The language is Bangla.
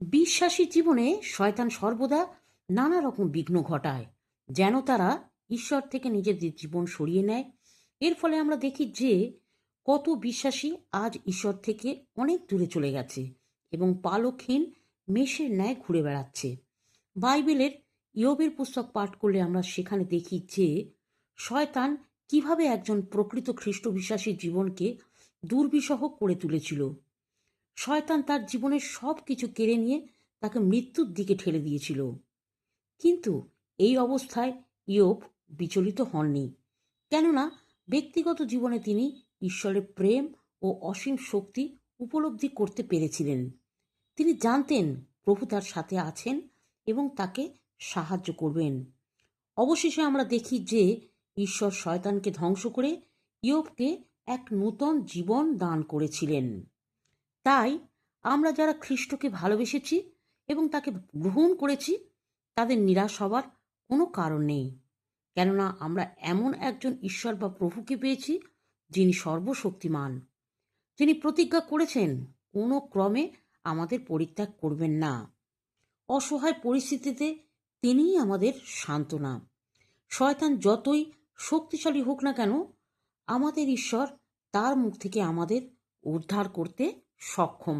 বিশ্বাসীর জীবনে শয়তান সর্বদা নানা রকম বিঘ্ন ঘটায়, যেন তারা ঈশ্বর থেকে নিজেদের জীবন সরিয়ে নেয়। এর ফলে আমরা দেখি যে, কত বিশ্বাসী আজ ঈশ্বর থেকে অনেক দূরে চলে গেছে এবং পালকহীন মেষের ন্যায় ঘুরে বেড়াচ্ছে। বাইবেলের ইয়বের পুস্তক পাঠ করলে আমরা সেখানে দেখি যে, শয়তান কীভাবে একজন প্রকৃত খ্রিস্ট বিশ্বাসীর জীবনকে দুর্বিষহ করে তুলেছিল। শয়তান তার জীবনের সব কিছু কেড়ে নিয়ে তাকে মৃত্যুর দিকে ঠেলে দিয়েছিল। কিন্তু এই অবস্থায় ইয়োব বিচলিত হননি, কেননা ব্যক্তিগত জীবনে তিনি ঈশ্বরের প্রেম ও অসীম শক্তি উপলব্ধি করতে পেরেছিলেন। তিনি জানতেন প্রভু তার সাথে আছেন এবং তাকে সাহায্য করবেন। অবশেষে আমরা দেখি যে ঈশ্বর শয়তানকে ধ্বংস করে ইয়োবকে এক নূতন জীবন দান করেছিলেন। তাই আমরা যারা খ্রিস্টকে ভালোবেসেছি এবং তাকে গ্রহণ করেছি, তাদের নিরাশ হবার কোনো কারণ নেই। কেননা আমরা এমন একজন ঈশ্বর বা প্রভুকে পেয়েছি, যিনি সর্বশক্তিমান। যিনি প্রতিজ্ঞা করেছেন, কোনো ক্রমে আমাদের পরিত্যাগ করবেন না। অসহায় পরিস্থিতিতে তিনিই আমাদের সান্ত্বনা। শয়তান যতই শক্তিশালী হোক না কেন, আমাদের ঈশ্বর তার মুখ থেকে আমাদের উদ্ধার করতে সক্ষম।